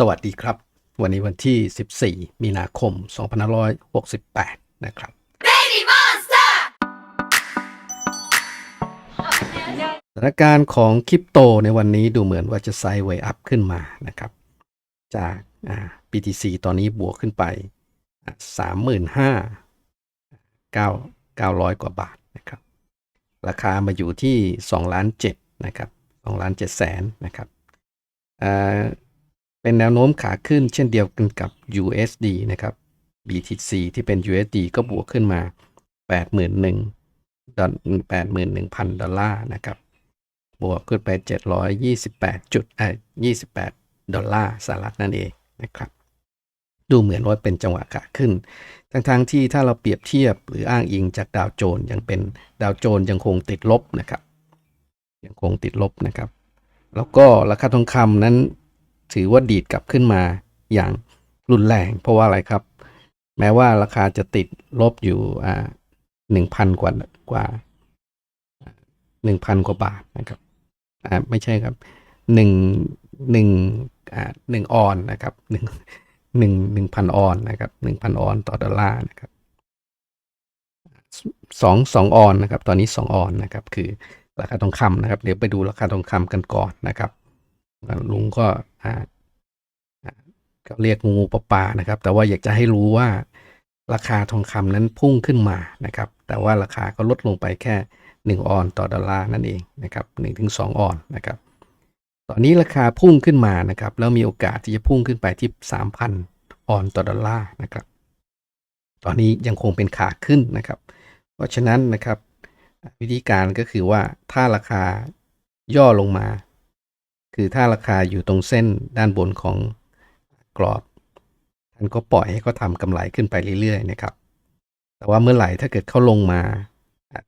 สวัสดีครับ วันนี้วันที่ 14 มีนาคม 2568 นะครับสถานการณ์ของคริปโตในวันนี้ดูเหมือนว่าจะไซด์เวย์อัพขึ้นมานะครับ จากอ่า BTC ตอนนี้บวกขึ้นไปสามหมื่นห้าเก้าเก้าร้อยกว่าบาทนะครับ ราคามาอยู่ที่2ล้าน7นะครับ2ล้าน7แสนนะครับอ่า เป็นแนวโน้มขาขึ้นเช่นเดียวกันกับ USD นะครับ BTC ที่เป็น USD ก็บวกขึ้นมา 81,000ดอล81,000 ดอลลาร์นะครับ บวกขึ้นไป 728จุดเอ่อ28 ดอลลาร์สหรัฐนั่นเองนะครับ ดูเหมือนว่าเป็นจังหวะขาขึ้น ทั้งๆทที่ถ้าเราเปรียบเทียบหรืออ้างอิงจากดาวโจนส์ยังเป็นดาวโจนส์ยังคงติดลบนะครับ ยังคงติดลบนะครับ แล้วก็ราคาทองคำนั้น ถือว่าดีดกลับขึ้นมาอย่างรุนแรง เพราะว่าอะไรครับ แม้ว่าราคาจะติดลบอยู่อ่าหนึ่งพันกว่ากว่าหนึ่งพันกว่าบาทนะครับอ่าไม่ใช่ครับหนึ่งหนึ่งอ่าหนึ่งออนนะครับหนึ่งหนึ่งหนึ่งพันออนนะครับหนึ่งพันออนต่อดอลลาร์นะครับสองสองออนนะครับ ตอนนี้สองออนนะครับ คือราคาทองคำนะครับ เดี๋ยวไปดูราคาทองคำกันก่อนนะครับ ลุงก็อ่าก็เรียกงูปลาปานะครับ แต่ว่าอยากจะให้รู้ว่าราคาทองคำนั้นพุ่งขึ้นมานะครับ แต่ว่าราคาก็ลดลงไปแค่ 1 ออนต่อดอลลาร์นั่นเองนะครับ1ถึง2ออนนะครับ ตอนนี้ราคาพุ่งขึ้นมานะครับ แล้วมีโอกาสที่จะพุ่งขึ้นไปที่ 3,000 ออนต่อดอลลาร์นะครับ ตอนนี้ยังคงเป็นขาขึ้นนะครับ เพราะฉะนั้นนะครับวิธีการก็คือว่าถ้าราคาย่อลงมา คือถ้าราคาอยู่ตรงเส้นด้านบนของกรอบท่านก็ปล่อยให้เขาทำกำไรขึ้นไปเรื่อยๆนะครับ แต่ว่าเมื่อไหร่ถ้าเกิดเขาลงมา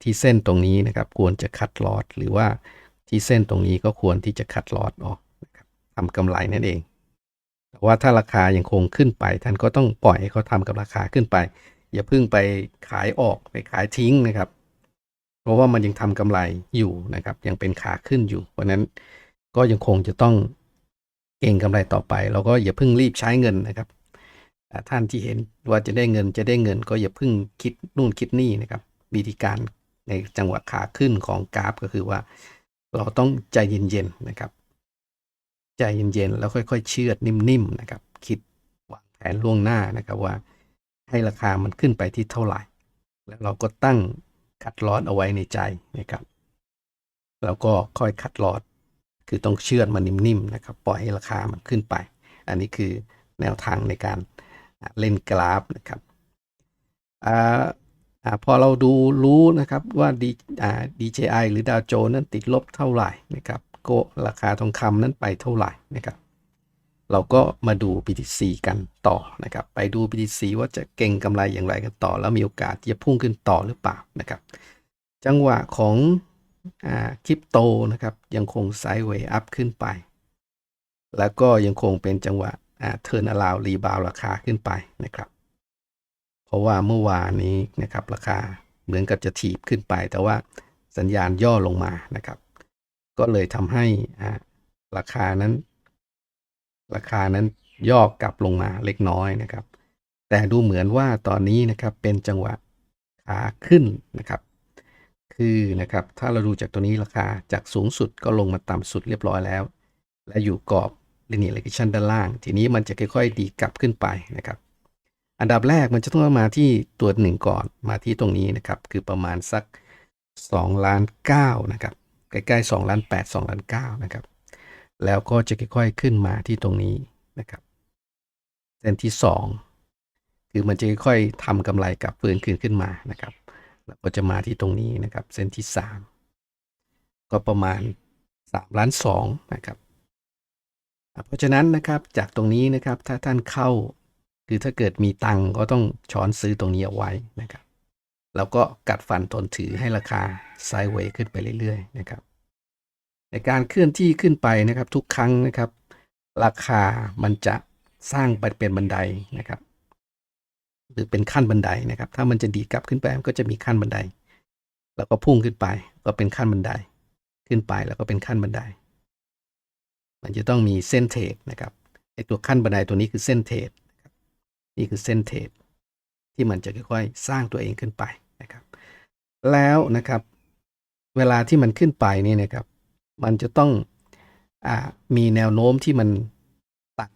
ที่เส้นตรงนี้นะครับ ควรจะคัดลอตหรือว่าที่เส้นตรงนี้ก็ควรที่จะคัดลอตออกนะครับทำกำไรนั่นเอง แต่ว่าถ้าราคายังคงขึ้นไป ท่านก็ต้องปล่อยให้เขาทำกับราคาขึ้นไป อย่าเพิ่งไปขายออกไปขายทิ้งนะครับ เพราะว่ามันยังทำกำไรอยู่นะครับ ยังเป็นขาขึ้นอยู่เพราะฉะนั้น ก็ยังคงจะต้องเก็งกำไรต่อไป เราก็อย่าเพิ่งรีบใช้เงินนะครับท่านที่เห็นว่าจะได้เงินจะได้เงินก็อย่าเพิ่งคิดนู่นคิดนี่นะครับ วิธีการในจังหวะขาขึ้นของกราฟก็คือว่า เราต้องใจเย็นๆนะครับ ใจเย็นๆแล้วค่อยๆ เชื่อดนิ่มๆนะครับ คิดวางแผนล่วงหน้านะครับว่า ให้ราคามันขึ้นไปที่เท่าไหร่ แล้วเราก็ตั้งคัดลอตเอาไว้ในใจนะครับ แล้วก็ค่อยคัดลอต คือต้องเชื่อดมันนิ่มๆนะครับปล่อยให้ราคามันขึ้นไป อันนี้คือแนวทางในการเล่นกราฟนะครับออพอเราดูรู้นะครับว่าดีอ่า DJI หรือดาวโจนส์นั้นติดลบเท่าไหร่นะครับก็ราคาทองคำนั้นไปเท่าไหร่นะครับเราก็มาดู BTC กันต่อนะครับ ไปดู BTC ว่าจะเก่งกำไรอย่างไรกันต่อ แล้วมีโอกาสจะพุ่งขึ้นต่อหรือเปล่านะครับ จังหวะของ คริปโตนะครับ ยังคงไซด์เวย์อัพขึ้นไป แล้วก็ยังคงเป็นจังหวะเทิร์นอลาวรีบาวราคาขึ้นไปนะครับ เพราะว่าเมื่อวานนี้นะครับราคาเหมือนกับจะถีบขึ้นไป แต่ว่าสัญญาณย่อลงมานะครับ ก็เลยทำให้ราคานั้น ราคานั้นย่อกลับลงมาเล็กน้อยนะครับ แต่ดูเหมือนว่าตอนนี้นะครับเป็นจังหวะขาขึ้นนะครับ คือนะครับถ้าเราดูจากตัวนี้ราคาจากสูงสุดก็ลงมาต่ำสุดเรียบร้อยแล้ว และอยู่กรอบ linear regression ด้านล่าง ทีนี้มันจะค่อยๆ ดีกลับขึ้นไปนะครับอันดับแรกมันจะต้องมาที่ตัวหนึ่งก่อนมาที่ตรงนี้นะครับ คือประมาณสัก2ล้าน9นะครับใกล้ๆ2ล้าน8 2ล้าน9นะครับแล้วก็จะค่อยๆขึ้นมาที่ตรงนี้นะครับเส้นที่ 2 คือมันจะค่อยๆทำกำไรกลับฟื้นคืนขึ้นมานะครับ แล้วก็จะมาที่ตรงนี้นะครับ เส้นที่ 3 ก็ประมาณ 3 ล้าน2นะครับเพราะฉะนั้นนะครับจากตรงนี้นะครับถ้าท่านเข้าคือถ้าเกิดมีตังก็ต้องช้อนซื้อตรงนี้เอาไว้นะครับ แล้วก็กัดฟันทนถือให้ราคาไซด์เวย์ขึ้นไปเรื่อยๆนะครับ ในการเคลื่อนที่ขึ้นไปนะครับทุกครั้งนะครับ ราคามันจะสร้างไปเป็นบันไดนะครับ หรือเป็นขั้นบันไดนะครับ ถ้ามันจะดีกลับขึ้นไปมันก็จะมีขั้นบันได แล้วก็พุ่งขึ้นไป ก็เป็นขั้นบันได ขึ้นไปแล้วก็เป็นขั้นบันได มันจะต้องมีเส้นเทรดนะครับไอตัวขั้นบันไดตัวนี้คือเส้นเทรดนะครับนี่คือเส้นเทรดที่มันจะค่อยๆ สร้างตัวเองขึ้นไปนะครับ แล้วนะครับ เวลาที่มันขึ้นไปนี่นะครับ มันจะต้องอมีแนวโน้มที่มันตัด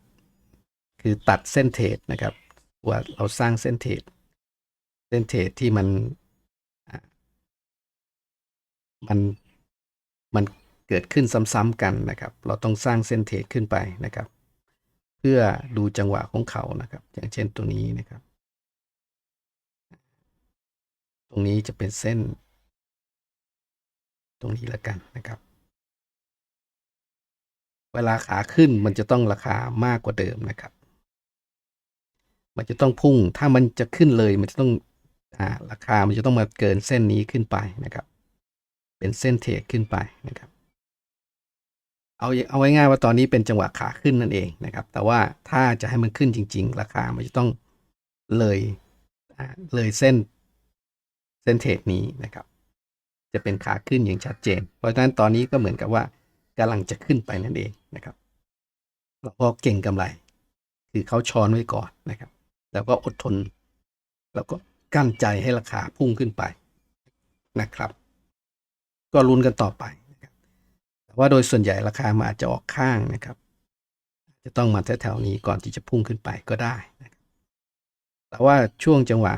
คือตัดเส้นเทรดนะครับ ว่าเราสร้างเส้นเทรดเส้นเทรดที่มันมันมันเกิดขึ้นซ้ำๆกันนะครับ เราต้องสร้างเส้นเทรดขึ้นไปนะครับ เพื่อดูจังหวะของเขานะครับ อย่างเช่นตัวนี้นะครับ ตรงนี้จะเป็นเส้น ตรงนี้แล้วกันนะครับ เวลาขาขึ้นมันจะต้องราคามากกว่าเดิมนะครับ มันจะต้องพุ่ง ถ้ามันจะขึ้นเลย มันจะต้องอ่าราคา มันจะต้องมาเกินเส้นนี้ขึ้นไปนะครับ เป็นเส้นเทรดขึ้นไปนะครับ เอาเอาไว้ง่ายว่าตอนนี้เป็นจังหวะขาขึ้นนั่นเองนะครับ แต่ว่าถ้าจะให้มันขึ้นจริง ๆ ราคา มันจะต้องเลยเลยเส้นเส้นเทรดนี้นะครับ จะเป็นขาขึ้นอย่างชัดเจน เพราะฉะนั้นตอนนี้ก็เหมือนกับว่ากำลังจะขึ้นไปนั่นเองนะครับเราก็เก่งกำไร คือเขาช้อนไว้ก่อนนะครับ แล้วก็อดทน แล้วก็กั้นใจให้ราคาพุ่งขึ้นไปนะครับ ก็ลุ้นกันต่อไปนะครับแต่ว่าโดยส่วนใหญ่ราคามันอาจจะออกข้างนะครับ จะต้องมาแถวๆนี้ก่อนที่จะพุ่งขึ้นไปก็ได้นะครับแต่ว่าช่วงจังหวะ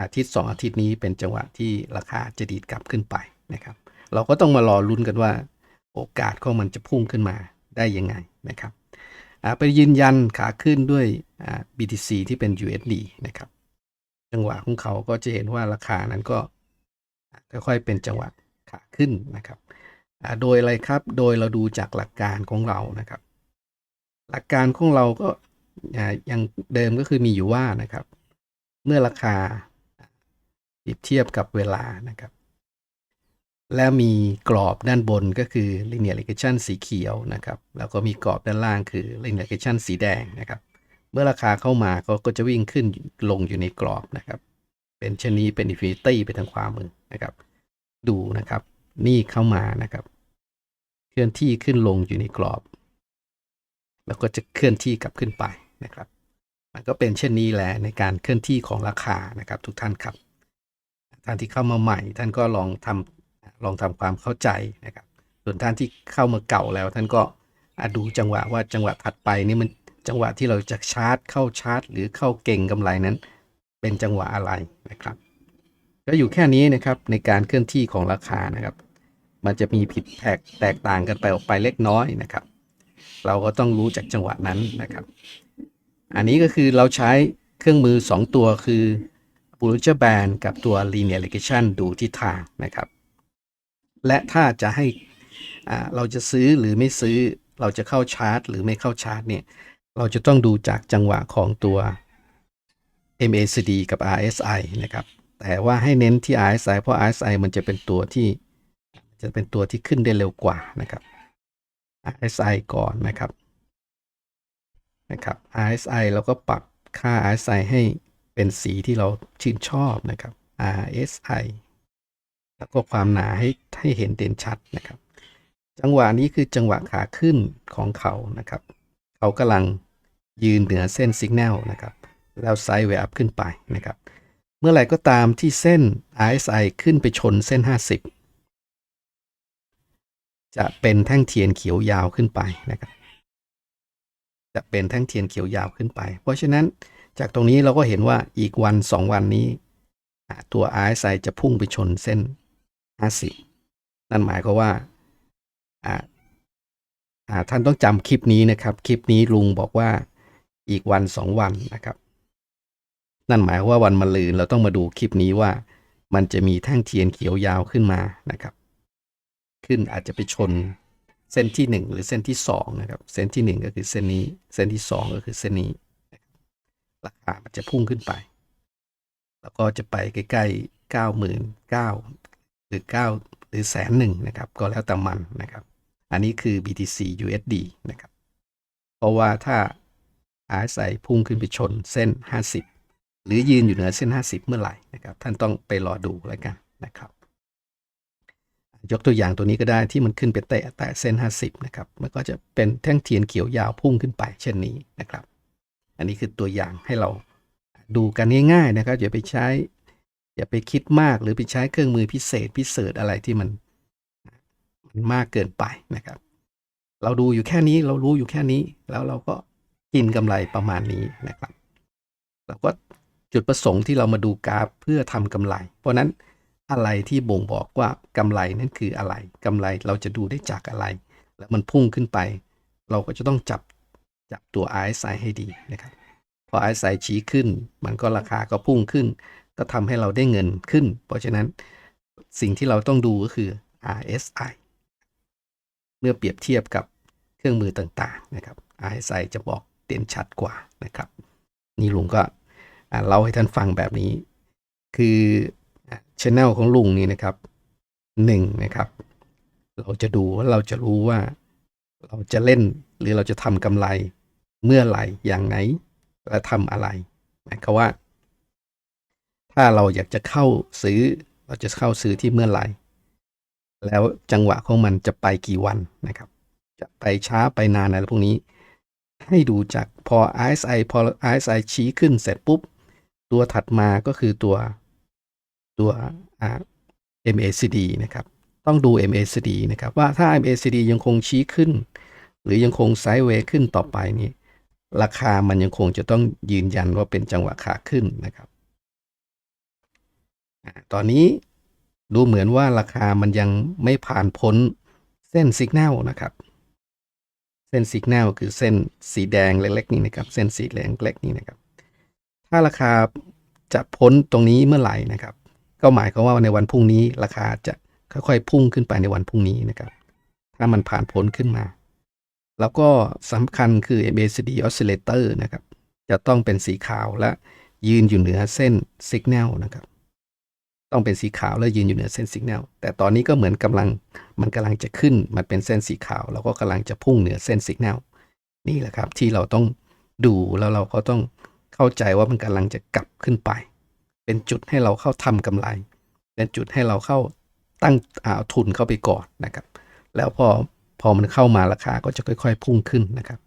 อาทิตย์สองอาทิตย์นี้เป็นจังหวะที่ราคาจะดีดกลับขึ้นไปนะครับ เราก็ต้องมารอลุ้นกันว่า โอกาสของมันจะพุ่งขึ้นมาได้ยังไงนะครับ ไปยืนยันขาขึ้นด้วย BTC ที่เป็น USD นะครับ จังหวะของเขาก็จะเห็นว่าราคานั้นก็ค่อยๆเป็นจังหวะขาขึ้นนะครับโดยอะไรครับ โดยเราดูจากหลักการของเรานะครับ หลักการของเราก็อ่ายังเดิมก็คือมีอยู่ว่านะครับ เมื่อราคาเปรียบเทียบกับเวลานะครับ แล้วมีกรอบด้านบนก็คือ linear regression สีเขียวนะครับ แล้วก็มีกรอบด้านล่างคือ linear regression สีแดงนะครับ เมื่อราคาเข้ามาเขาก็จะวิ่งขึ้นลงอยู่ในกรอบนะครับ เป็นชนีเป็น infinity ไปทางขวามือนะครับ ดูนะครับ นี่เข้ามานะครับ เคลื่อนที่ขึ้นลงอยู่ในกรอบ แล้วก็จะเคลื่อนที่กลับขึ้นไปนะครับ มันก็เป็นเช่นนี้แหละในการเคลื่อนที่ของราคานะครับ ทุกท่านครับท่านที่เข้ามาใหม่ ท่านก็ลองทำ ลองทำความเข้าใจนะครับ ส่วนท่านที่เข้ามาเก่าแล้ว ท่านก็อดูจังหวะว่าจังหวะถัดไปนี่มันจังหวะที่เราจะชาร์จเข้าชาร์จ หรือเข้าเก่งกำไรนั้น เป็นจังหวะอะไรนะครับก็อยู่แค่นี้นะครับในการเคลื่อนที่ของราคานะครับ มันจะมีผิดแตกแตกต่างกันไปออกไปเล็กน้อยนะครับ เราก็ต้องรู้จากจังหวะนั้นนะครับ อันนี้ก็คือเราใช้เครื่องมือ 2 ตัวคือ Bollinger Band กับตัว Linear Regression ดูทิศทางนะครับ และถ้าจะให้เราจะซื้อหรือไม่ซื้อเราจะเข้าชาร์ตหรือไม่เข้าชาร์ตเนี่ย เราจะต้องดูจากจังหวะของตัว MACD กับ RSI นะครับ แต่ว่าให้เน้นที่ RSI เพราะ RSI มันจะเป็นตัวที่จะเป็นตัวที่ขึ้นได้เร็วกว่านะครับ RSI ก่อนนะครับนะครับ RSI เราก็ปรับค่า RSI ให้เป็นสีที่เราชื่นชอบนะครับ RSI แล้วก็ความหนาให้ให้เห็นเด่นชัดนะครับ จังหวะนี้คือจังหวะขาขึ้นของเขานะครับ เขากำลังยืนเหนือเส้นสัญญาณนะครับ แล้วไซด์เวอัพขึ้นไปนะครับ เมื่อไหร่ก็ตามที่เส้น RSI ขึ้นไปชนเส้น 50 จะเป็นแท่งเทียนเขียวยาวขึ้นไปนะครับ จะเป็นแท่งเทียนเขียวยาวขึ้นไป เพราะฉะนั้นจากตรงนี้เราก็เห็นว่าอีกวัน 2 วันนี้ ตัว RSI จะพุ่งไปชนเส้น 50 นั่นหมายความว่าอ่าอ่าท่านต้องจำคลิปนี้นะครับ คลิปนี้ลุงบอกว่าอีกวัน 2 วันนะครับ นั่นหมายว่าวันมะรืนเราต้องมาดูคลิปนี้ว่า มันจะมีแท่งเทียนเขียวยาวขึ้นมานะครับ ขึ้นอาจจะไปชนเส้นที่ 1 หรือเส้นที่2นะครับ เส้นที่ 1 ก็คือเส้นนี้ เส้นที่ 2 ก็คือเส้นนี้นะครับราคามันจะพุ่งขึ้นไป แล้วก็จะไปใกล้ๆ9 9 0 0 0 หรือ 9 หรือแสนหนึ่งนะครับ ก็แล้วแต่มันนะครับ อันนี้คือ BTC USD นะครับ เพราะว่าถ้า RSI พุ่งขึ้นไปชนเส้น 50 หรือยืนอยู่เหนือเส้น 50 เมื่อไหร่นะครับ ท่านต้องไปรอดูแล้วกันนะครับยกตัวอย่างตัวนี้ก็ได้ที่มันขึ้นไปแตะแตะเส้น 50 นะครับ มันก็จะเป็นแท่งเทียนเขียวยาวพุ่งขึ้นไปเช่นนี้นะครับ อันนี้คือตัวอย่างให้เราดูกันง่ายๆนะครับอย่าไปใช้ อย่าไปคิดมากหรือไปใช้เครื่องมือพิเศษพิเศษอะไรที่มันมันมากเกินไปนะครับ เราดูอยู่แค่นี้เรารู้อยู่แค่นี้ แล้วเราก็กินกำไรประมาณนี้นะครับเราก็จุดประสงค์ที่เรามาดูกราฟเพื่อทำกำไร เพราะนั้นอะไรที่บ่งบอกว่ากำไรนั่นคืออะไรกำไรเราจะดูได้จากอะไร แล้วมันพุ่งขึ้นไป เราก็จะต้องจับจับตัว RSI ให้ดีนะครับ พอ RSI ชี้ขึ้น มันก็ราคาก็พุ่งขึ้น ก็ทำให้เราได้เงินขึ้น เพราะฉะนั้นสิ่งที่เราต้องดูก็คือ RSI เมื่อเปรียบเทียบกับเครื่องมือต่างๆนะครับ RSI จะบอกเด่นชัดกว่านะครับ นี่ลุงก็เล่าให้ท่านฟังแบบนี้ คือช anel ของลุงนี่นะครับหนึ่งนะครับ เราจะดูว่าเราจะรู้ว่า เราจะเล่นหรือเราจะทำกำไรเมื่อไหร่อย่างไหนและทำอะไรหมายความว่า ถ้าเราอยากจะเข้าซื้อ เราจะเข้าซื้อที่เมื่อไหร่ แล้วจังหวะของมันจะไปกี่วันนะครับ จะไปช้าไปนานอะไรพวกนี้ ให้ดูจากพอ RSI พอ RSI ชี้ขึ้นเสร็จปุ๊บ ตัวถัดมาก็คือตัวตัวอ่า MACD นะครับ ต้องดู MACD นะครับ ว่าถ้า MACD ยังคงชี้ขึ้น หรือยังคงไซด์เวย์ขึ้นต่อไปนี่ราคามันยังคงจะต้องยืนยันว่าเป็นจังหวะขาขึ้นนะครับ ตอนนี้ดูเหมือนว่าราคามันยังไม่ผ่านพ้นเส้นสัญญาณนะครับ เส้นสัญญาณคือเส้นสีแดงเล็กๆนี่นะครับ เส้นสีแดงเล็กนี่นะครับ ถ้าราคาจะพ้นตรงนี้เมื่อไหร่นะครับ ก็หมายความว่าในวันพรุ่งนี้ราคาจะค่อยๆพุ่งขึ้นไปในวันพรุ่งนี้นะครับ ถ้ามันผ่านพ้นขึ้นมา แล้วก็สำคัญคือ MACD oscillator นะครับ จะต้องเป็นสีขาวและยืนอยู่เหนือเส้น signal นะครับ ต้องเป็นสีขาวและยืนอยู่เหนือเส้น signal แต่ตอนนี้ก็เหมือนกำลังมันกำลังจะขึ้นมันเป็นเส้นสีขาว แล้วก็กำลังจะพุ่งเหนือเส้น signal นี่แหละครับที่เราต้องดูแล้วเราก็ต้องเข้าใจว่ามันกำลังจะกลับขึ้นไป เป็นจุดให้เราเข้าทำกำไร เป็นจุดให้เราเข้าตั้งอาทุนเข้าไปก่อนนะครับ แล้วพอพอมันเข้ามาราคาก็จะค่อย ๆ พุ่งขึ้นนะครับ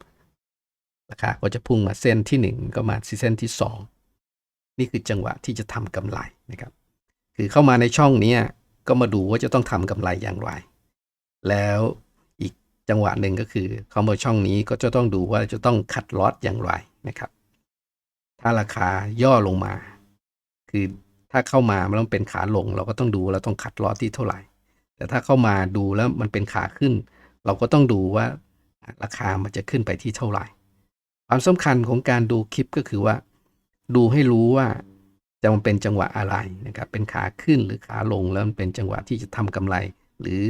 ราคาก็จะพุ่งมาเส้นที่ 1 ก็มาที่เส้นที่ 2 นี่คือจังหวะที่จะทำกำไรนะครับ คือเข้ามาในช่องนี้ก็มาดูว่าจะต้องทำกำไรอย่างไร แล้วอีกจังหวะหนึ่งก็คือเข้ามาช่องนี้ก็จะต้องดูว่าจะต้องคัดลอตอย่างไรนะครับ ถ้าราคาย่อลงมา คือถ้าเข้ามามันต้องเป็นขาลง เราก็ต้องดูเราต้องคัดลอตที่เท่าไหร่ แต่ถ้าเข้ามาดูแล้วมันเป็นขาขึ้น เราก็ต้องดูว่าราคามันจะขึ้นไปที่เท่าไหร่ ความสำคัญของการดูคลิปก็คือว่า ดูให้รู้ว่า จะมันเป็นจังหวะอะไรนะครับ เป็นขาขึ้นหรือขาลงแล้วมันเป็นจังหวะที่จะทำกำไร หรือ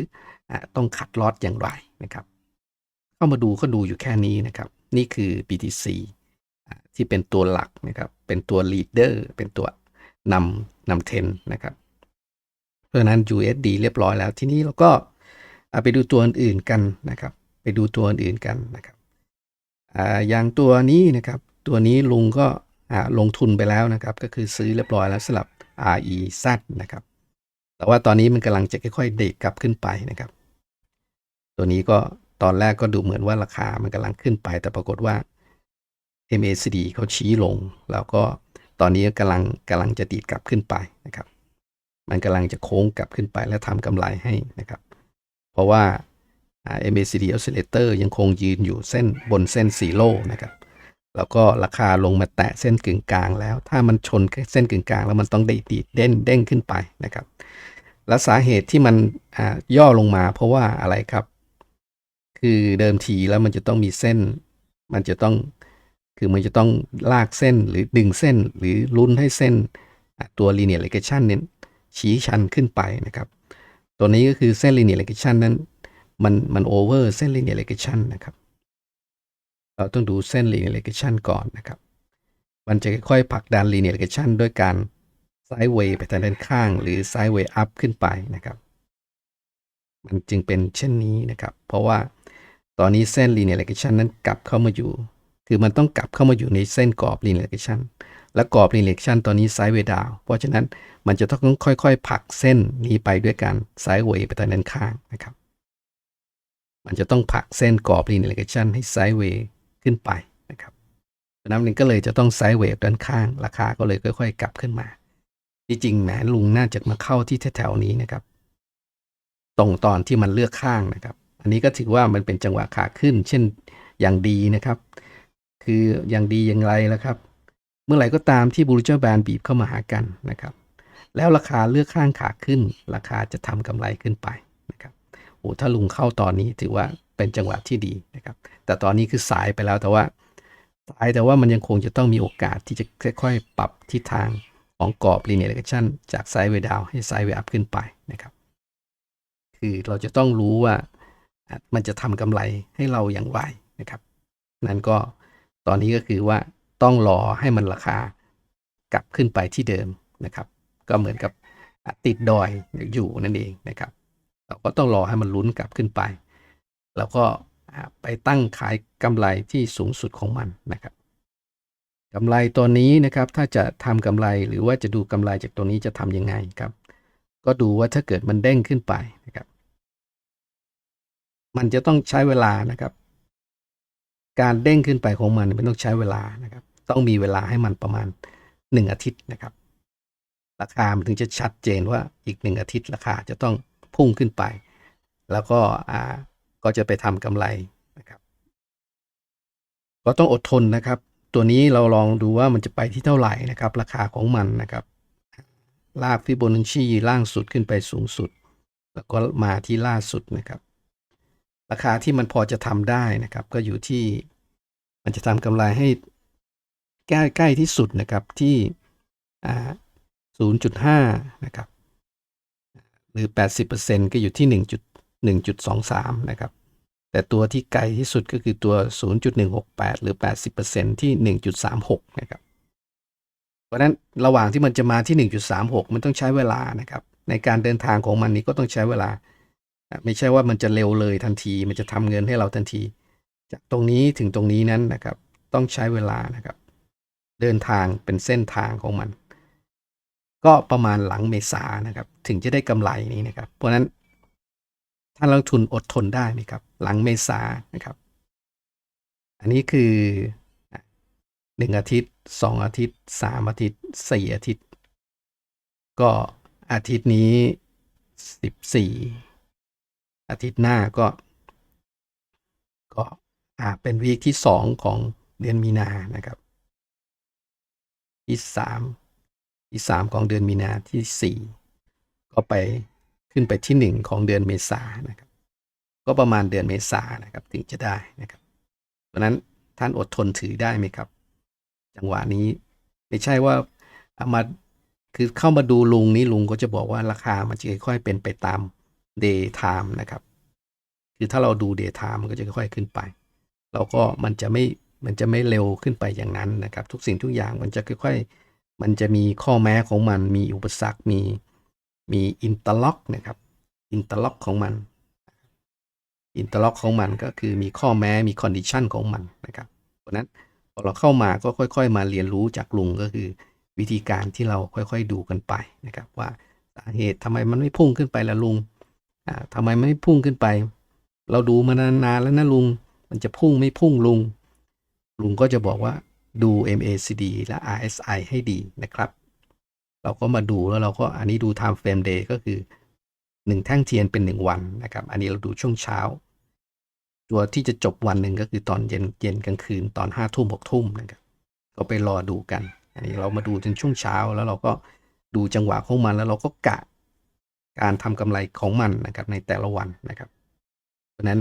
อต้องคัดลอตอย่างไรนะครับ เข้ามาดูก็ดูอยู่แค่นี้นะครับ นี่คือ BTC อที่เป็นตัวหลักนะครับ เป็นตัว leader เป็นตัวนำนำเทรนนะครับ เพราะนั้น USD เรียบร้อยแล้วทีนี้เราก็อ่าไปดูตัวอื่นๆกันนะครับ ไปดูตัวอื่นๆกันนะครับออย่างตัวนี้นะครับ ตัวนี้ลุงก็ ลงทุนไปแล้วนะครับ ก็คือซื้อเรียบร้อยแล้วสำหรับ REZ นะครับ แต่ว่าตอนนี้มันกำลังจะค่อยๆเด็กกลับขึ้นไปนะครับ ตัวนี้ก็ตอนแรกก็ดูเหมือนว่าราคามันกำลังขึ้นไป แต่ปรากฏว่า MACD เขาชี้ลง แล้วก็ตอนนี้กำลังกำลังจะดีดกลับขึ้นไปนะครับ มันกำลังจะโค้งกลับขึ้นไปและทำกำไรให้นะครับ เพราะว่าอ่า MACD oscillator ยังคงยืนอยู่เส้นบนเส้นสีโลนะครับ แล้วก็ราคาลงมาแตะเส้นกึ่งกลางแล้ว ถ้ามันชนเส้นกึ่งกลางแล้วมันต้องได้ดีดเด้นเด้งขึ้นไปนะครับ และสาเหตุที่มันย่อลงมาเพราะว่าอะไรครับ คือเดิมทีแล้วมันจะต้องมีเส้น มันจะต้องคือมันจะต้องลากเส้นหรือดึงเส้นหรือลุ้นให้เส้นตัว linear regression เน้นชี้ชันขึ้นไปนะครับ ตัวนี้ก็คือเส้น linear regression นั้น มันมัน over เส้น linear regression นะครับ เราต้องดูเส้น linear regression ก่อนนะครับ มันจะค่อยๆผลักดัน linear regression ด้วยการ sideway ไปทางด้านข้าง หรือ sideway up ขึ้นไปนะครับ มันจึงเป็นเช่นนี้นะครับ เพราะว่าตอนนี้เส้น linear regression นั้นกลับเข้ามาอยู่ คือมันต้องกลับเข้ามาอยู่ในเส้นกรอบ linear regression และกรอบ rejection ตอนนี้ sideway down เพราะฉะนั้นมันจะต้องค่อยๆผลักเส้นนี้ไปด้วยกัน sideways ไปทางด้านข้างนะครับ มันจะต้องผลักเส้นกรอบ rejection ให้ sideway ขึ้นไปนะครับเพราะฉะนั้นมันก็เลยจะต้อง sideways ด้านข้าง ราคาก็เลยค่อย ๆ กลับขึ้นมา ที่จริงแหมลุงน่าจะมาเข้าที่แถวๆนี้นะครับตรงตอนที่มันเลือกข้างนะครับ อันนี้ก็ถือว่ามันเป็นจังหวะขาขึ้น เช่นอย่างดีนะครับ คืออย่างดีอย่างไรแล้วครับ เมื่อไหร่ก็ตามที่บูร g แบนบีบเข้ามาหากันนะครับแล้วราคาเลือกข้างขาขึ้น ราคาจะทำกำไรขึ้นไปนะครับโอ้ถ้าลุงเข้าตอนนี้ถือว่า เป็นจังหวะที่ดีนะครับ แต่ตอนนี้คือสายไปแล้วแต่ว่าสายแต่ว่ามันยังคงจะต้องมีโอกาสที่จะค่อยๆ ปรับทิศทางของกรอบ linear regression จากไซด์เวดาวให้ไซด์เวอัพขึ้นไปนะครับ คือเราจะต้องรู้ว่ามันจะทำกำไรให้เราอย่างไรนะครับ นั่นก็ตอนนี้ก็คือว่าต้องรอให้มันราคากลับขึ้นไปที่เดิมนะครับ ก็เหมือนกับติดดอยอยู่นั่นเองนะครับ เราก็ต้องรอให้มันลุ้นกลับขึ้นไป แล้วก็อะไปตั้งขายกำไรที่สูงสุดของมันนะครับกำไรตัวนี้นะครับถ้าจะทำกำไรหรือว่าจะดูกำไรจากตัวนี้จะทำยังไงครับก็ดูว่าถ้าเกิดมันเด้งขึ้นไปนะครับ มันจะต้องใช้เวลานะครับ การเด้งขึ้นไปของมันมันต้องใช้เวลานะครับ ต้องมีเวลาให้มันประมาณ 1 อาทิตย์นะครับ ราคามันถึงจะชัดเจนว่าอีก 1 อาทิตย์ราคาจะต้องพุ่งขึ้นไป แล้วก็อ่า ก็จะไปทำกำไรนะครับ ก็ต้องอดทนนะครับ ตัวนี้เราลองดูว่ามันจะไปที่เท่าไหร่นะครับ ราคาของมันนะครับ ลากฟิโบนัชชีล่างสุดขึ้นไปสูงสุด แล้วก็มาที่ล่าสุดนะครับ ราคาที่มันพอจะทำได้นะครับ ก็อยู่ที่มันจะทำกำไรให้ใกล้ใกล้ที่สุดนะครับที่0.5 นะครับ หรือ 80%ก็อยู่ที่ 1. 1.23 นะครับ แต่ตัวที่ไกลที่สุดก็คือตัว 0.168 หรือ 80%ที่ 1.36 นะครับ เพราะนั้นระหว่างที่มันจะมาที่ 1.36 มันต้องใช้เวลานะครับ ในการเดินทางของมันนี้ก็ต้องใช้เวลา ไม่ใช่ว่ามันจะเร็วเลยทันที มันจะทำเงินให้เราทันที จากตรงนี้ถึงตรงนี้นั้นนะครับ ต้องใช้เวลานะครับ เดินทางเป็นเส้นทางของมัน ก็ประมาณหลังเมษานะครับ ถึงจะได้กำไรนี้นะครับ เพราะฉะนั้น ท่านลงทุนอดทนได้ไหมครับ หลังเมษานะครับ อันนี้คือหนึ่งอาทิตย์สองอาทิตย์สามอาทิตย์สี่อาทิตย์ ก็อาทิตย์นี้สิบสี่อาทิตย์หน้าก็ ก็อ่าเป็นวีคที่สองของเดือนมีนานะครับ ที่สามที่สามของเดือนมีนาที่สี่ก็ไป ขึ้นไปที่หนึ่งของเดือนเมษานะครับ ก็ประมาณเดือนเมษานะครับถึงจะได้นะครับเพราะฉะนั้นท่านอดทนถือได้ไหมครับ จังหวะนี้ไม่ใช่ว่าเอามาคือเข้ามาดูลุงนี้ลุงก็จะบอกว่าราคามันจะค่อยๆเป็นไปตาม day time นะครับ คือถ้าเราดู day time มันก็จะค่อยๆขึ้นไป เราก็มันจะไม่มันจะไม่เร็วขึ้นไปอย่างนั้นนะครับ ทุกสิ่งทุกอย่างมันจะค่อย ๆ มันจะมีข้อแม้ของมันมีอุปสรรคมี มีอินเตอร์ล็อกนะครับอินเตอร์ล็อกของมันอินเตอร์ล็อกของมันก็คือมีข้อแม้มีคอนดิชันของมันนะครับเพราะนั้นพอเราเข้ามาก็ค่อย ๆ มาเรียนรู้จากลุงก็คือ วิธีการที่เราค่อยๆดูกันไปนะครับ ว่าสาเหตุทำไมมันไม่พุ่งขึ้นไปละลุงอ่าทำไมไม่พุ่งขึ้นไป เราดูมานานๆแล้วนะลุง มันจะพุ่งไม่พุ่งลุง ลุงก็จะบอกว่าดู MACD และ RSI ให้ดีนะครับ เราก็มาดูแล้วเราก็อันนี้ดู time frame day ก็คือ 1 แท่งเทียนเป็น 1 วันนะครับ อันนี้เราดูช่วงเช้า ตัวที่จะจบวันหนึ่งก็คือตอนเย็นเย็นกลางคืนตอน5้าทุ่มหกทุ่มนะครับก็ไปรอดูกัน อันนี้เรามาดูจนช่วงเช้าแล้วเราก็ดูจังหวะของมันแล้วเราก็กะการทำกำไรของมันนะครับในแต่ละวันนะครับ เพราะฉะนั้น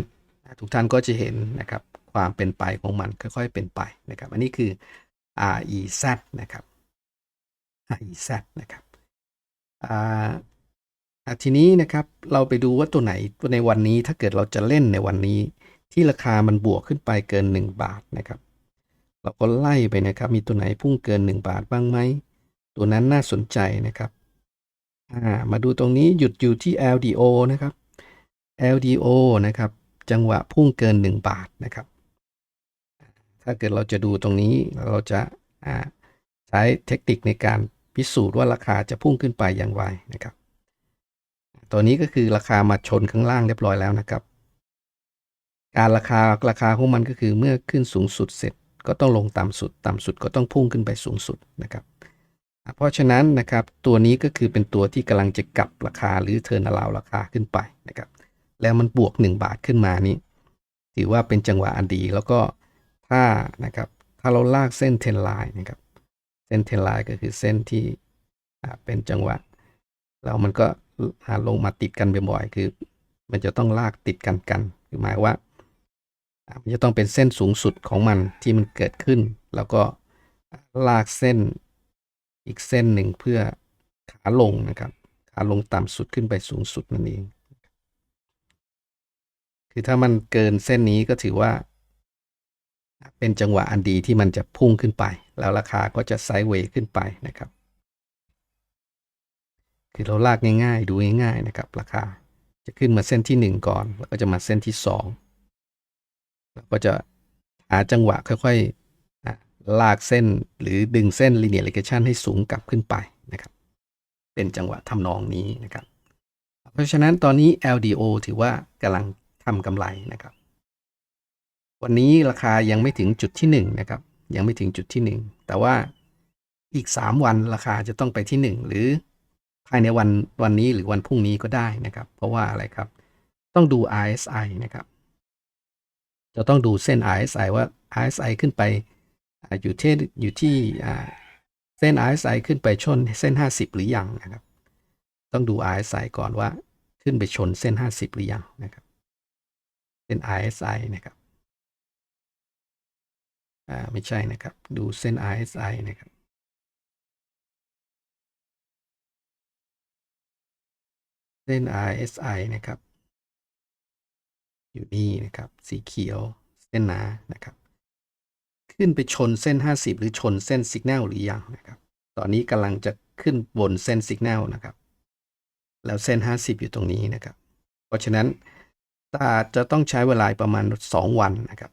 ทุกท่านก็จะเห็นนะครับความเป็นไปของมันค่อยๆเป็นไปนะครับ อันนี้คือ REZ นะครับ REZ นะครับอ่าทีนี้นะครับเราไปดูว่าตัวไหนในวันนี้ถ้าเกิดเราจะเล่นในวันนี้ ที่ราคามันบวกขึ้นไปเกิน 1 บาทนะครับ เราก็ไล่ไปนะครับ มีตัวไหนพุ่งเกิน 1 บาทบ้างไหม ตัวนั้นน่าสนใจนะครับมาดูตรงนี้หยุดอยู่ที่ LDO นะครับ LDO นะครับ จังหวะพุ่งเกิน 1 บาทนะครับ ถ้าเกิดเราจะดูตรงนี้เราจะใช้เทคนิคในการ พิสูจน์ว่าราคาจะพุ่งขึ้นไปอย่างไรนะครับ ตัวนี้ก็คือราคามาชนข้างล่างเรียบร้อยแล้วนะครับ การราคาราคาของมันก็คือเมื่อขึ้นสูงสุดเสร็จก็ต้องลงต่ำสุด ต่ำสุดก็ต้องพุ่งขึ้นไปสูงสุดนะครับ เพราะฉะนั้นนะครับตัวนี้ก็คือเป็นตัวที่กำลังจะกลับราคาหรือเทิร์นอลาวราคาขึ้นไปนะครับ แล้วมันบวก 1 บาทขึ้นมานี้ ถือว่าเป็นจังหวะอันดีแล้วก็ถ้านะครับถ้าเราลากเส้นเทนไลน์นะครับ เส้นเทนไลน์ก็คือเส้นที่เป็นจังหวะ แล้วมันก็ลงมาติดกันบ่อยๆคือ มันจะต้องลากติดกันกัน คือหมายว่ามันจะต้องเป็นเส้นสูงสุดของมันที่มันเกิดขึ้น แล้วก็ลากเส้นอีกเส้นหนึ่งเพื่อขาลงนะครับขาลงต่ำสุดขึ้นไปสูงสุดนั่นเอง คือถ้ามันเกินเส้นนี้ก็ถือว่า เป็นจังหวะอันดีที่มันจะพุ่งขึ้นไป แล้วราคาก็จะไซด์เวย์ขึ้นไปนะครับ คือเราลากง่ายๆ ดูง่ายๆนะครับ ราคาจะขึ้นมาเส้นที่ 1 ก่อน แล้วก็จะมาเส้นที่ 2 แล้วก็จะหาจังหวะค่อยๆลากเส้นหรือดึงเส้น linear regression ให้สูงกลับขึ้นไปนะครับ เป็นจังหวะทำนองนี้นะครับ เพราะฉะนั้นตอนนี้ LDO ถือว่ากำลังทำกำไรนะครับ วันนี้ราคายังไม่ถึงจุดที่ 1 นะครับ ยังไม่ถึงจุดที่ 1 แต่ว่าอีก 3 วันราคาจะต้องไปที่ 1 หรือภายในวันวันนี้หรือวันพรุ่งนี้ก็ได้นะครับ เพราะว่าอะไรครับ ต้องดู RSI นะครับ จะต้องดูเส้น RSI ว่า RSI ขึ้นไปอยู่ที่อยู่ที่เส้น RSI ขึ้นไปชนเส้น 50 หรือยังนะครับ ต้องดู RSI ก่อนว่าขึ้นไปชนเส้น 50 หรือยังนะครับ เส้น RSI นะครับ อ่าไม่ใช่นะครับ ดูเส้น RSI นะครับเส้น RSI นะครับ อยู่นี่นะครับ สีเขียวเส้นหนานะครับ ขึ้นไปชนเส้น 50 หรือชนเส้นสัญญาณหรือยังนะครับ ตอนนี้กำลังจะขึ้นบนเส้นสัญญาณนะครับ แล้วเส้น 50 อยู่ตรงนี้นะครับ เพราะฉะนั้นตาจะต้องใช้เวลาประมาณ 2 วันนะครับ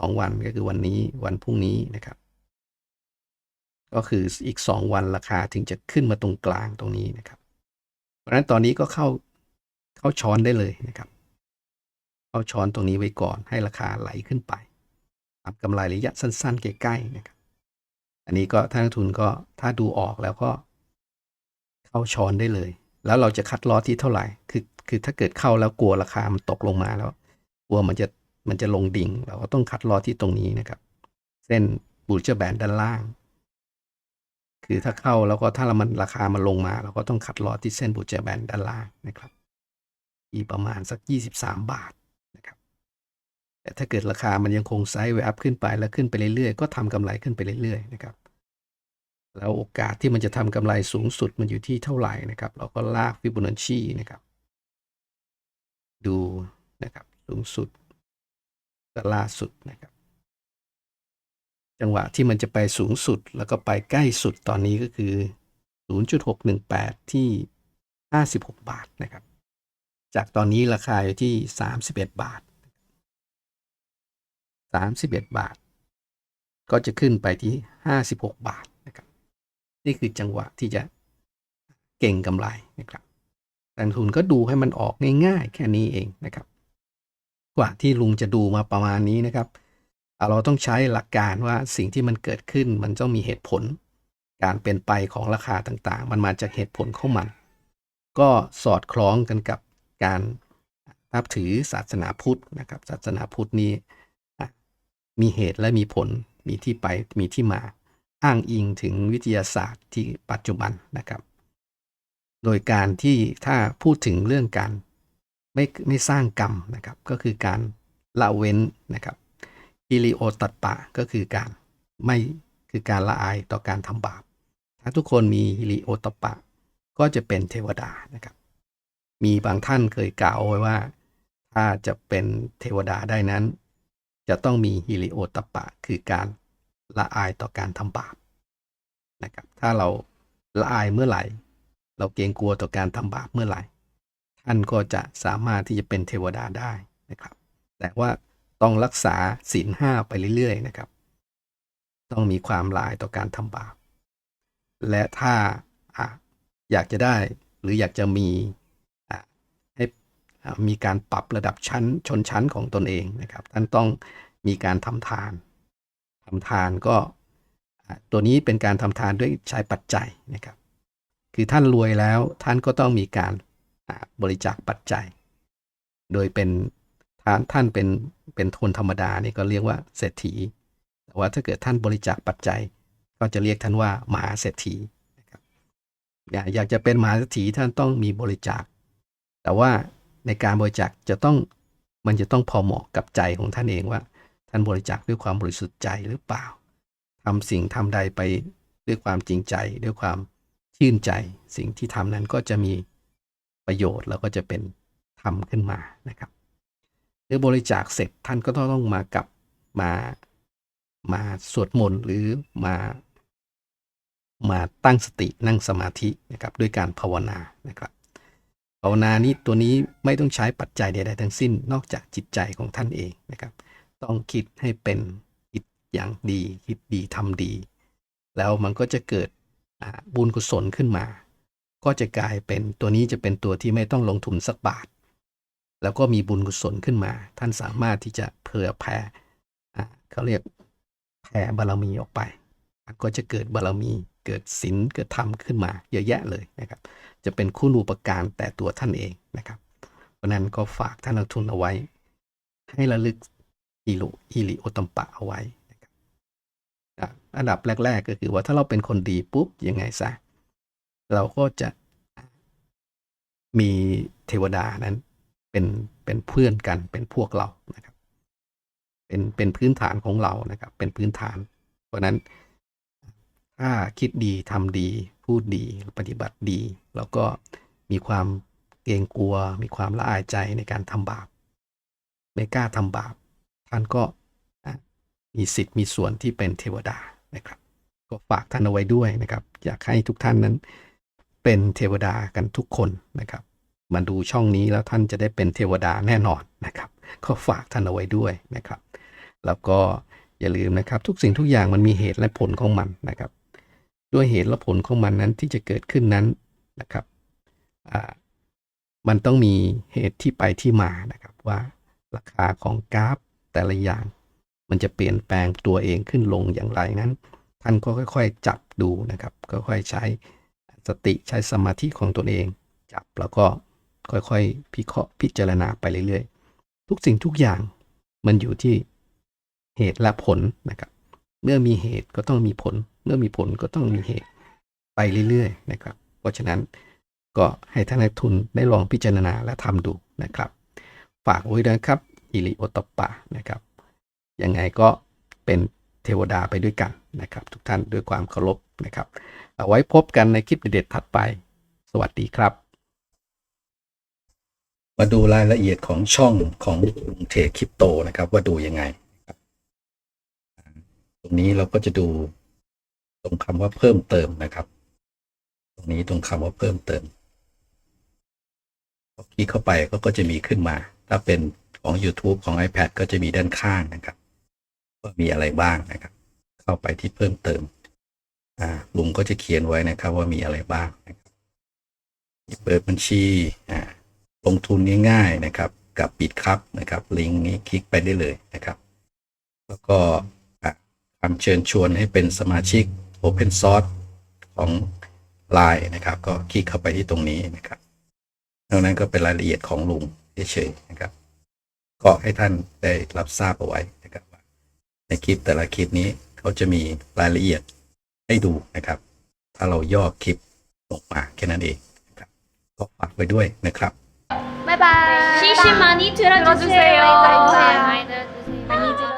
2 วันก็คือวันนี้วันพรุ่งนี้นะครับ ก็คืออีก 2 วันราคาถึงจะขึ้นมาตรงกลางตรงนี้นะครับ เพราะฉะนั้นตอนนี้ก็เข้าเข้าช้อนได้เลยนะครับ เข้าช้อนตรงนี้ไว้ก่อนให้ราคาไหลขึ้นไปทำกำไรระยะสั้น ๆ ใกล้ๆนะครับ อันนี้ก็ท่านทุนก็ถ้าดูออกแล้วก็ เข้าช้อนได้เลย แล้วเราจะคัดลอสที่เท่าไหร่คือคือถ้าเกิดเข้าแล้วกลัวราคามันตกลงมาแล้ว กลัวมันจะ มันจะลงดิ่ง เราก็ต้องคัดลอที่ตรงนี้นะครับ เส้นบูชเชอร์แบนด้านล่าง คือถ้าเข้าแล้วก็ถ้ามันราคามันลงมา เราก็ต้องคัดลอที่เส้นบูชเชอร์แบนด้านล่างนะครับอีประมาณสัก 23 บาทนะครับ แต่ถ้าเกิดราคามันยังคงไซด์เวอัพขึ้นไปแล้วขึ้นไปเรื่อยๆ ก็ทำกำไรขึ้นไปเรื่อยๆนะครับ แล้วโอกาสที่มันจะทำกำไรสูงสุดมันอยู่ที่เท่าไหร่นะครับ เราก็ลากฟิโบนัชชีนะครับ ดูนะครับสูงสุด กับล่าสุดนะครับ จังหวะที่มันจะไปสูงสุดแล้วก็ไปใกล้สุดตอนนี้ก็คือ 0.618 ที่ 56 บาทนะครับ จากตอนนี้ราคาอยู่ที่ 31 บาท 31 บาท ก็จะขึ้นไปที่ 56 บาทนะครับ นี่คือจังหวะที่จะเก่งกำไรนะครับนักทุนก็ดูให้มันออกง่ายๆ แค่นี้เองนะครับ กว่าที่ลุงจะดูมาประมาณนี้นะครับ เราต้องใช้หลักการว่าสิ่งที่มันเกิดขึ้นมันต้องมีเหตุผล การเป็นไปของราคาต่างๆ มันมาจากเหตุผลของมัน ก็สอดคล้องกันกับการนับถือศาสนาพุทธนะครับ ศาสนาพุทธนี้มีเหตุและมีผล มีที่ไป มีที่มา อ้างอิงถึงวิทยาศาสตร์ที่ปัจจุบันนะครับ โดยการที่ถ้าพูดถึงเรื่องการ ไม่ไม่สร้างกรรมนะครับ ก็คือการละเว้นนะครับฮิริโอตัตปะก็คือการไม่คือการละอายต่อการทำบาป ถ้าทุกคนมีฮิริโอตปะ ก็จะเป็นเทวดานะครับ มีบางท่านเคยกล่าวไว้ว่า ถ้าจะเป็นเทวดาได้นั้น จะต้องมีฮิริโอตปะ คือการละอายต่อการทำบาปนะครับ ถ้าเราละอายเมื่อไหร่ เราเกรงกลัวต่อการทำบาปเมื่อไหร่ ท่านก็จะสามารถที่จะเป็นเทวดาได้นะครับ แต่ว่าต้องรักษาศีลห้าไปเรื่อยๆนะครับ ต้องมีความลายต่อการทำบาป และถ้าออยากจะได้หรืออยากจะมีะให้มีการปรับระดับชั้นชนชั้นของตนเองนะครับ ท่านต้องมีการทำทานทำทานก็ตัวนี้เป็นการทำทานด้วยใช้ปัจจัยนะครับ คือท่านรวยแล้วท่านก็ต้องมีการ บริจาคปัจจัย โดยเป็นท่านท่านเป็นเป็นคนธรรมดานี่ก็เรียกว่าเศรษฐี แต่ว่าถ้าเกิดท่านบริจาคปัจจัย ก็จะเรียกท่านว่ามหาเศรษฐีนะครับอยากอยากจะเป็นมหาเศรษฐีท่านต้องมีบริจาค แต่ว่าในการบริจาคจะต้องมันจะต้องพอเหมาะกับใจของท่านเองว่า ท่านบริจาคด้วยความบริสุทธิ์ใจหรือเปล่าทำสิ่งทำใดไปด้วยความจริงใจ ด้วยความชื่นใจ สิ่งที่ทำนั้นก็จะมี ประโยชน์แล้วก็จะเป็นธรรมขึ้นมานะครับเมื่อบริจาคเสร็จท่านก็ต้องมากับมามาสวดมนต์หรือมามาตั้งสตินั่งสมาธินะครับด้วยการภาวนานะครับภาวนานี้ตัวนี้ไม่ต้องใช้ปัจจัยใดๆทั้งสิ้น นอกจากจิตใจของท่านเองนะครับ ต้องคิดให้เป็นคิดอย่างดี คิดดีทำดี แล้วมันก็จะเกิดบุญกุศลขึ้นมา ก็จะกลายเป็นตัวนี้จะเป็นตัวที่ไม่ต้องลงทุนสักบาท แล้วก็มีบุญกุศลขึ้นมา ท่านสามารถที่จะเผื่อแผ่เขาเรียกแผ่บารมีออกไป มันก็จะเกิดบารมีเกิดศีลเกิดธรรมขึ้นมาเยอะแยะเลยนะครับ จะเป็นคุณูปการแต่ตัวท่านเองนะครับ เพราะนั้นก็ฝากท่านนักทุนเอาไว้ ให้ระลึกอิรุอิริโอตัมปะเอาไว้นะครับอะอันดับแรก ๆ ก็คือว่าถ้าเราเป็นคนดีปุ๊บยังไงซะ เราก็จะมีเทวดานั้นเป็นเป็นเพื่อนกันเป็นพวกเรานะครับ เป็นเป็นพื้นฐานของเรานะครับ เป็นพื้นฐาน เพราะนั้นถ้าคิดดีทำดี พูดดีปฏิบัติดี แล้วก็มีความเกรงกลัว มีความละอายใจในการทำบาปไม่กล้าทำบาป ท่านก็มีสิทธิ์มีส่วนที่เป็นเทวดานะครับ ก็ฝากท่านเอาไว้ด้วยนะครับ อยากให้ทุกท่านนั้น เป็นเทวดากันทุกคนนะครับ มาดูช่องนี้แล้วท่านจะได้เป็นเทวดาแน่นอนนะครับ ก็ฝากท่านเอาไว้ด้วยนะครับ แล้วก็อย่าลืมนะครับ ทุกสิ่งทุกอย่างมันมีเหตุและผลของมันนะครับ ด้วยเหตุและผลของมันนั้นที่จะเกิดขึ้นนั้นนะครับมันต้องมีเหตุที่ไปที่มานะครับว่าราคาของกราฟแต่ละอย่าง มันจะเปลี่ยนแปลงตัวเองขึ้นลงอย่างไรนั้น ท่านก็ค่อย ๆ จับดูนะครับค่อยๆใช้ สติใช้สมาธิของตนเอง จับแล้วก็ค่อยๆพิเคราะห์พิจารณาไปเรื่อยๆ ทุกสิ่งทุกอย่างมันอยู่ที่เหตุและผลนะครับ เมื่อมีเหตุก็ต้องมีผล เมื่อมีผลก็ต้องมีเหตุไปเรื่อยๆนะครับ เพราะฉะนั้นก็ให้ท่านนักทุนได้ลองพิจารณาและทำดูนะครับ ฝากไว้ด้วยนะครับอิริโอตปะนะครับยังไงก็เป็นเทวดาไปด้วยกันนะครับ ทุกท่านด้วยความเคารพนะครับ เอาไว้พบกันในคลิปเด็ดๆถัดไป สวัสดีครับ มาดูรายละเอียดของช่องของลุงเทคริปโตนะครับ ว่าดูยังไงตรงนี้เราก็จะดูตรงคำว่าเพิ่มเติมนะครับ ตรงนี้ตรงคำว่าเพิ่มเติมคลิกเข้าไปก็ก็จะมีขึ้นมา ถ้าเป็นของ YouTube ของ iPad ก็จะมีด้านข้างนะครับว่ามีอะไรบ้างนะครับ เข้าไปที่เพิ่มเติม ลุงก็จะเขียนไว้นะครับว่ามีอะไรบ้างเปิดบัญชีลงทุนง่ายๆนะครับกับปิดครับนะครับลิงก์นี้คลิกไปได้เลยนะครับ แล้วก็คำเชิญชวนให้เป็นสมาชิก Open Source ของ Line นะครับ ก็คลิกเข้าไปที่ตรงนี้นะครับนอกนั้นก็เป็นรายละเอียดของลุงเฉยๆนะครับ ก็ให้ท่านได้รับทราบเอาไว้นะครับในคลิปแต่ละคลิปนี้เขาจะมีรายละเอียด ให้ดูนะครับ ถ้าเราย่อคลิปลงมาแค่นั้นเองนะครับ ก็ฝากไว้ด้วยนะครับ 바이바이. CC 많이 들어주세요. 들어주세요. 많이 들어주세요.